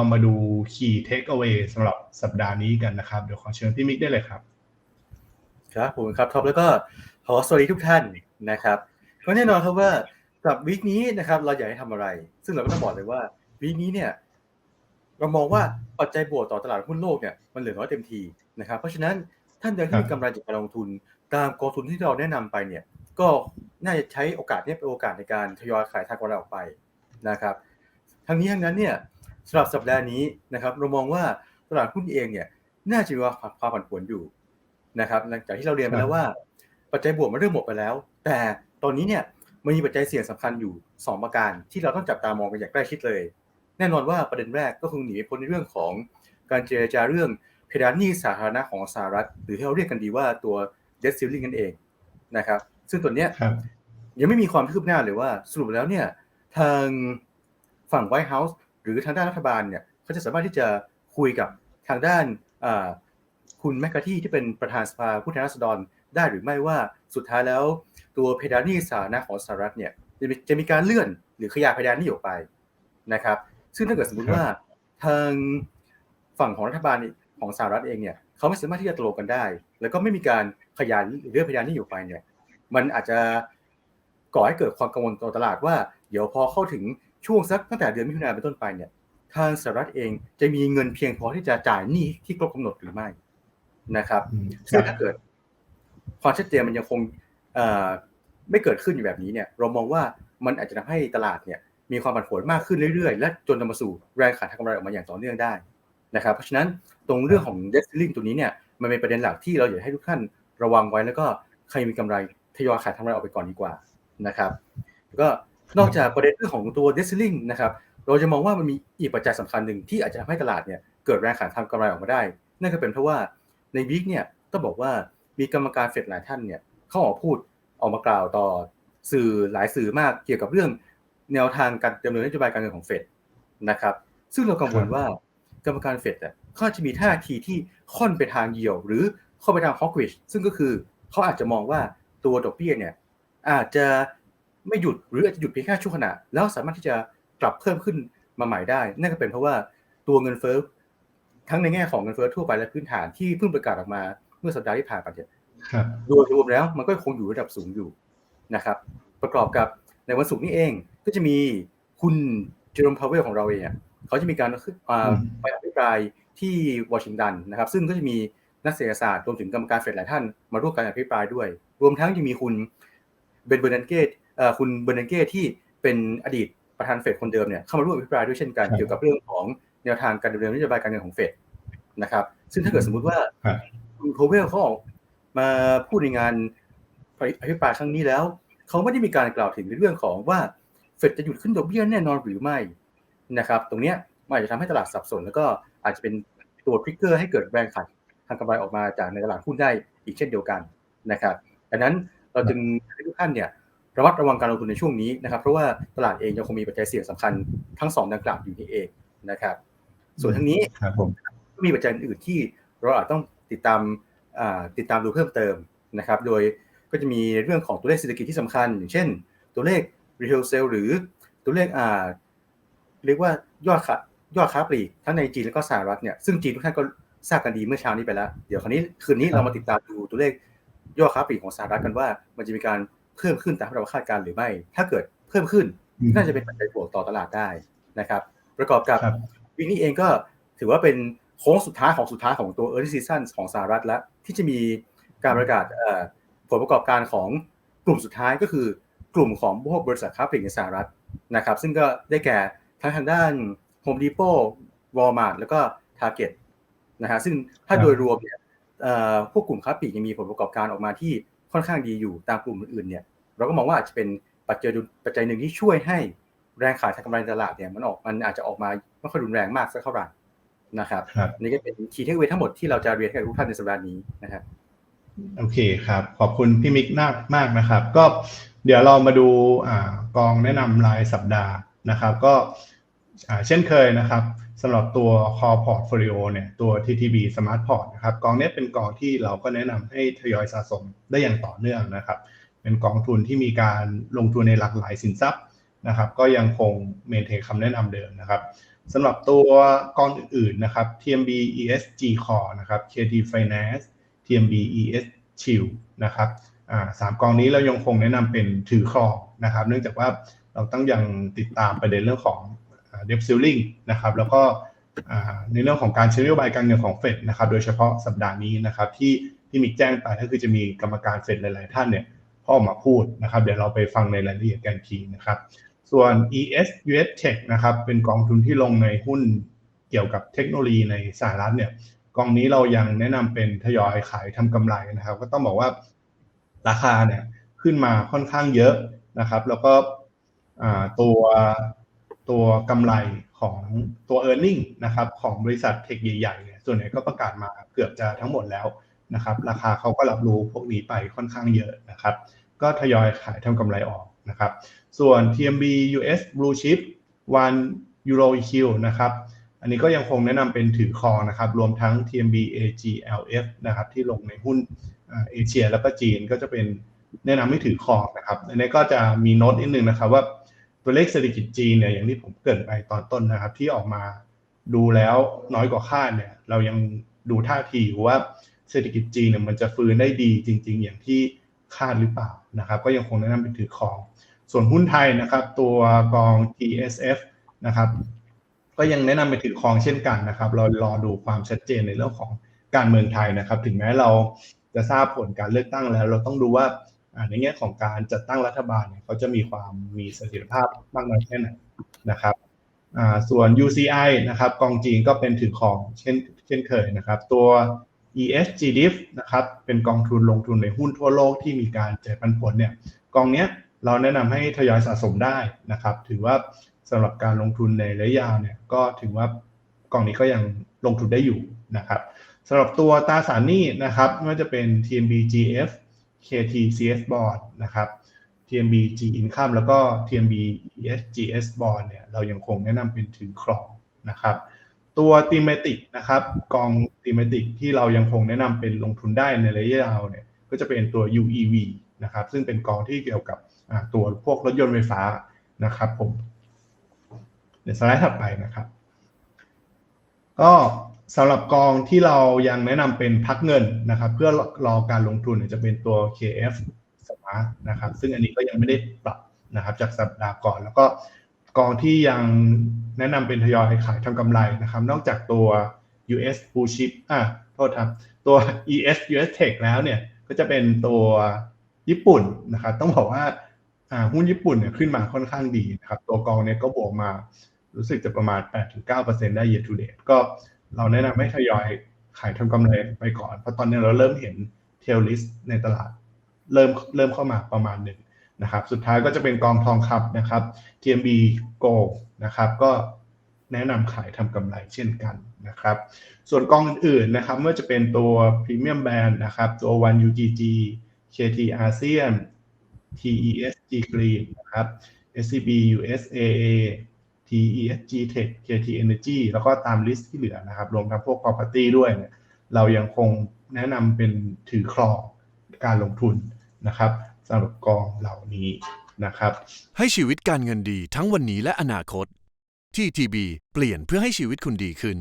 เรามาดู Key Takeaway สำหรับสัปดาห์นี้กันนะครับ เดี๋ยวขอเชิญพี่มิกได้เลยครับ ครับผมครับท็อปแล้วก็ขอสวัสดีทุกท่านนะครับก็แน่นอนครับว่าสำหรับวีคนี้นะครับ เราอยากให้ทำอะไร ซึ่งเราก็ต้องบอกเลยว่าวีคนี้เนี่ยเรามองว่าปัจจัยบวกต่อตลาดหุ้นโลกเนี่ยมันเหลือน้อยเต็มทีนะครับ เพราะฉะนั้นท่านใดที่มีกำไรจากการลงทุนตามกองทุนที่เราแนะนำไปเนี่ยก็น่าจะใช้โอกาสนี้เป็นโอกาสในการทยอยขายทางกำไรออกไปนะครับ ทั้งนี้ทั้งนั้นเนี่ย สำหรับสัปดาห์นี้นะครับเรามองว่าตลาดหุ้นเองเนี่ยน่าจะมีความผันผวนอยู่นะครับหลังจากที่เราเรียนไปแล้วว่า ปัจจัยบวกมันเริ่มหมดไปแล้ว แต่ตอนนี้เนี่ยมันมีปัจจัยเสี่ยงสำคัญอยู่ 2 ประการที่เราต้องจับตามองกันอย่างใกล้ชิดเลย แน่นอนว่าประเด็นแรกก็คงหนีไม่พ้นในเรื่องของการเจรจาเรื่องเพดานหนี้สาธารณะของสหรัฐ หรือที่เราเรียกกันดีว่าตัว debt ceiling นั่นเองนะครับ ซึ่งตัวเนี้ยครับยังไม่มีความคืบหน้าเลยว่าสรุปแล้วเนี่ยทางฝั่งไวท์เฮาส์ หรือทางด้านรัฐบาลเนี่ยเขาจะสามารถที่จะคุยกับทางด้านคุณแมคคาที่ที่เป็นประธานสภาผู้แทนราษฎรได้หรือไม่ว่าสุดท้ายแล้วตัวเพดานนี้สาธารณะของสหรัฐเนี่ยจะมีจะมีการเลื่อนหรือขยายเพดานนี้ออกไปนะครับ ซึ่งถ้าเกิดสมมติว่าทางฝั่งของรัฐบาลของสหรัฐเองเนี่ยเขาไม่สามารถที่จะตกลงกันได้ แล้วก็ไม่มีการขยายหรือเลื่อนเพดานนี้ออกไปเนี่ยมันอาจจะก่อให้เกิดความกังวลต่อตลาดว่า เดี๋ยวพอเข้าถึง ช่วงสักตั้งแต่เดือนมิถุนายนเป็นต้นไปเนี่ยทางสหรัฐเองจะมีเงินเพียงพอที่จะจ่ายหนี้ที่ครบกำหนดหรือไม่นะครับอืมซึ่งถ้าเกิดความชัดเจนมันยังคงเอ่อไม่เกิดขึ้นอยู่แบบนี้เนี่ย เรามองว่ามันอาจจะทำให้ตลาดเนี่ยมีความผันผวนมากขึ้นเรื่อยๆ และจนนำมาสู่แรงขายทางกำไรออกมาอย่างต่อเนื่องได้นะครับ เพราะฉะนั้นตรงเรื่องของ debt ceiling ตัวนี้เนี่ยมันเป็นประเด็นหลักที่เราอยากให้ทุกท่านระวังไว้แล้วก็ใครมีกำไรทยอยขายทางกำไรออกไปก่อนดีกว่านะครับแล้วก็ นอกจากประเด็นเรื่องของตัว debt ceiling นะครับเราจะมองว่ามันมีอีกปัจจัยสำคัญหนึ่งที่อาจจะทำให้ตลาดเนี่ยเกิดแรงขายทางกำไรออกมาได้ นั่นก็เป็นเพราะว่าในวีคเนี่ยต้องบอกว่ามีกรรมการเฟดหลายท่านเนี่ยเขาออกมาพูดออกมากล่าวต่อสื่อหลายสื่อมากเกี่ยวกับเรื่องแนวทางการดำเนินนโยบายการเงินของเฟดนะครับ ซึ่งเรากังวลว่ากรรมการเฟดอะเขาอาจจะมีท่าทีที่ค่อนไปทางเยียว หรือเข้าไปทางฮอกวิชซึ่งก็คือเขาอาจจะมองว่าตัวดอกเบี้ยเนี่ยอาจจะ ไม่หยุดหรืออาจจะหยุดเพียงแค่ชั่วขณะแล้วสามารถที่จะกลับเพิ่มขึ้นมาใหม่ได้ นั่นก็เป็นเพราะว่าตัวเงินเฟ้อทั้งในแง่ของเงินเฟ้อทั่วไปและพื้นฐานที่เพิ่งประกาศออกมาเมื่อสัปดาห์ที่ผ่านมาเนี่ยครับโดยรวมแล้วมันก็คงอยู่ระดับสูงอยู่นะครับ ประกอบกับในวันศุกร์นี้เองก็จะมีคุณเจอร์มพาวเวลของเราเองอะเขาจะมีการขึ้นอ่าอืมไปอภิปรายที่วอชิงตันนะครับ ซึ่งก็จะมีนักเศรษฐศาสตร์รวมถึงกรรมการเฟดหลายท่านมาร่วมการอภิปรายด้วย รวมทั้งยังมีคุณเบนเบอร์นันเกตเอ่อ คุณเบอร์นันเกตที่เป็นอดีตประธานเฟดคนเดิมเนี่ยเข้ามาร่วมอภิปรายด้วยเช่นกันครับเกี่ยวกับเรื่องของแนวทางการดำเนินนโยบายการเงินของเฟดนะครับ ซึ่งถ้าเกิดสมมุติว่าครับคุณโคเวลเขาออกมาพูดในงานอภิปรายครั้งนี้แล้ว เขาไม่ได้มีการกล่าวถึงในเรื่องของว่าเฟดจะหยุดขึ้นดอกเบี้ยแน่นอนหรือไม่นะครับ ตรงเนี้ยมันอาจจะทำให้ตลาดสับสน แล้วก็อาจจะเป็นตัวทริกเกอร์ให้เกิดแรงขายทางกำไรออกมาจากในตลาดหุ้นได้อีกเช่นเดียวกันนะครับดังนั้นเราจึงให้ทุกท่านเนี่ย ระมัดระวังการลงทุนในช่วงนี้นะครับ เพราะว่าตลาดเองยังคงมีปัจจัยเสี่ยงสำคัญทั้งสองดังกล่าวอยู่นี่เองนะครับ ส่วนทั้งนี้มก็มีปัจจัยอื่นที่เราอาจต้องติดตามติดตามดูเพิ่มเติมนะครับ โดยก็จะมีเรื่องของตัวเลขเศรษฐกิจที่สำคัญ อย่างเช่น ตัวเลข retail sale หรือตัวเลขอ่าเรียกว่ายอดค้ายอดค้าปลีกทั้งในจีนและก็สหรัฐเนี่ยซึ่งจีนทุกท่านก็ทราบกันดีเมื่อเช้านี้ไปแล้ว เดี๋ยวคราวนี้คืนนี้เรามาติดตามดูตัวเลขยอดค้าปลีกของสหรัฐกันว่า มันจะมีการ เพิ่มขึ้นตามที่เราคาดการณ์หรือไม่ ถ้าเกิดเพิ่มขึ้นอืมน่าจะเป็นปัจจัยบวกต่อตลาดได้นะครับ ประกอบกับครับวีคนี้เองก็ถือว่าเป็นโค้งสุดท้ายของสุดท้ายของตัว early season ของสหรัฐแล้ว ที่จะมีการประกาศเอ่อผลประกอบการของกลุ่มสุดท้ายก็คือกลุ่มของพวกบริษัทค้าปลีกในสหรัฐนะครับ ซึ่งก็ได้แก่ทั้งทางด้าน Home Depot Walmart แล้วก็ Target นะฮะซึ่งถ้าครับโดยรวมเนี่ยเอ่อพวกกลุ่มค้าปลีกยังมีผลประกอบการออกมาที่ ค่อนข้างดีอยู่ตามกลุ่มอื่นๆเนี่ยเราก็มองว่าอาจจะเป็นปัจจัยปัจจัยหนึ่งที่ช่วยให้แรงขายทางกำไรในตลาดเนี่ยมันออกมันอาจจะออกมาไม่ค่อยรุนแรงมากสักเท่าไหร่นะครับครับนี่ก็เป็นคีย์เทคเวทั้งหมดที่เราจะเรียนให้กับทุกท่านในสัปดาห์นี้นะครับโอเคครับ ขอบคุณพี่มิกมากมากนะครับ ก็เดี๋ยวเรามาดูอ่ากองแนะนำรายสัปดาห์นะครับ ก็อ่าเช่นเคยนะครับ สำหรับตัว Core Portfolio เนี่ยตัว TTB Smart Port นะครับกองนี้เป็นกองที่เราก็แนะนำให้ทยอยสะสมได้อย่างต่อเนื่องนะครับ เป็นกองทุนที่มีการลงทุนในหลากหลายสินทรัพย์นะครับ ก็ยังคงเมนเทนคำแนะนำเดิมนะครับสำหรับตัวกองอื่นๆนะครับ TMB ESG Core นะครับ KT Finance TMB ES Chill นะครับอ่าสามกองนี้เรายังคงแนะนำเป็นถือครองนะครับ เนื่องจากว่าเราต้องยังติดตามประเด็นเรื่องของ เดฟซิลลิงนะครับแล้วก็ในเรื่องของการใช้นโยบายการเงินของเฟดนะครับโดยเฉพาะสัปดาห์นี้นะครับที่ที่มีแจ้งไปก็คือจะมีกรรมการเฟดหลาย ๆ ท่านเนี่ยพ่ออกมาพูดนะครับเดี๋ยวเราไปฟังในรายละเอียดกันอีกทีนะครับ ส่วน ES US Tech นะครับเป็นกองทุนที่ลงในหุ้นเกี่ยวกับเทคโนโลยีในสหรัฐเนี่ยกองนี้เรายังแนะนำเป็นทยอยขายทำกำไรนะครับ ก็ต้องบอกว่าราคาเนี่ยขึ้นมาค่อนข้างเยอะนะครับ แล้วก็ตัว ตัวกำไรของตัว e a r n i n g นะครับของบริษัทเทคใหญ่ๆเนี่ยส่วนใหญ่ก็ประกาศมาเกือบจะทั้งหมดแล้วนะครับราคาเขาก็รับรู้พวกนี้ไปค่อนข้างเยอะนะครับก็ทยอยขายทำกำไรออกนะครับส่วน TMB US Blue Chip 1 Euro EQ นะครับอันนี้ก็ยังคงแนะนำเป็นถือครองนะครับรวมทั้ง TMB AGLF นะครับที่ลงในหุ้นเอเชียแล้วก็จีนก็จะเป็นแนะนำให้ถือครองนะครับอันนี้ก็จะมีโน้ตนิดนึงนะครับว่า ตัวเลขเศรษฐกิจจีนเนี่ยอย่างที่ผมเกริดไปตอนต้นนะครับ ที่ออกมาดูแล้วน้อยกว่าคาดเนี่ย เรายังดูท่าทีว่าเศรษฐกิจจีนเนี่ยมันจะฟื้นได้ดีจริง ๆ อย่างที่คาดหรือเปล่านะครับ ก็ยังคงแนะนำเป็นถือครอง ส่วนหุ้นไทยนะครับ ตัวกอง TSF นะครับ ก็ยังแนะนำไปถือครองเช่นกันนะครับ เรารอดูความชัดเจนในเรื่องของการเมืองไทยนะครับ ถึงแม้เราจะทราบผลการเลือกตั้งแล้ว เราต้องดูว่า ในแง่ของการจัดตั้งรัฐบาลเนี่ยเขาจะมีความมีเสถียรภาพมากน้อยแค่ไหนนะครับส่วน UCI นะครับกองจีนก็เป็นถือครองเช่นเช่นเคยนะครับ ตัว ESGDIF นะครับเป็นกองทุนลงทุนในหุ้นทั่วโลกที่มีการจ่ายปันผลเนี่ยกองเนี้ยเราแนะนำให้ทยอยสะสมได้นะครับ ถือว่าสำหรับการลงทุนในระยะยาวเนี่ยก็ถือว่ากองนี้ก็ยังลงทุนได้อยู่นะครับสำหรับตัวตราสารหนี้นะครับไม่ว่าจะเป็น TMB GF KT CS Bond นะครับ TMB G Income แล้วก็ TMB ESGS Bond เนี่ยเรายังคงแนะนำเป็นถือครองนะครับ ตัว Thematic นะครับกอง Thematic ที่เรายังคงแนะนำเป็นลงทุนได้ในระยะยาวเนี่ยก็จะเป็นตัว UEV นะครับ ซึ่งเป็นกองที่เกี่ยวกับตัวพวกรถยนต์ไฟฟ้านะครับผม เดี๋ยวสไลด์ถัดไปนะครับ ก็ สำหรับกองที่เรายังแนะนำเป็นพักเงินนะครับ เพื่อรอการลงทุนจะเป็นตัว KF Smart นะครับ ซึ่งอันนี้ก็ยังไม่ได้ปรับนะครับ จากสัปดาห์ก่อน แล้วก็กองที่ยังแนะนำเป็นทยอยขายทำกำไรนะครับ นอกจากตัว US Blue Chip อะโทษครับ ตัว ES US Tech แล้วเนี่ยก็จะเป็นตัวญี่ปุ่นนะครับ ต้องบอกว่าอ่าหุ้นญี่ปุ่นเนี่ยขึ้นมาค่อนข้างดีนะครับ ตัวกองเนี่ยก็บวกมารู้สึกจะประมาณ 8-9%ได้ year to date ก็ เราแนะนำให้ทยอยขายทำกำไรไปก่อน เพราะตอนนี้เราเริ่มเห็น tail list ในตลาด เริ่มเริ่มเข้ามาประมาณหนึ่งนะครับ สุดท้ายก็จะเป็นกองทองคำนะครับ TMB Gold นะครับ ก็แนะนำขายทำกำไรเช่นกันนะครับ ส่วนกองอื่นๆนะครับเมื่อจะเป็นตัว Premium Band นะครับ ตัว One UGG KT ASEAN TESG Green นะครับ SCB USAA TESG Tech KT Energy แล้วก็ตามลิสต์ที่เหลือนะครับ รวมทั้งพวก property ด้วยเนี่ยเรายังคงแนะนำเป็นถือครองการลงทุนนะครับสำหรับกองเหล่านี้นะครับ ให้ชีวิตการเงินดีทั้งวันนี้และอนาคตที่ TB เปลี่ยนเพื่อให้ชีวิตคุณดีขึ้น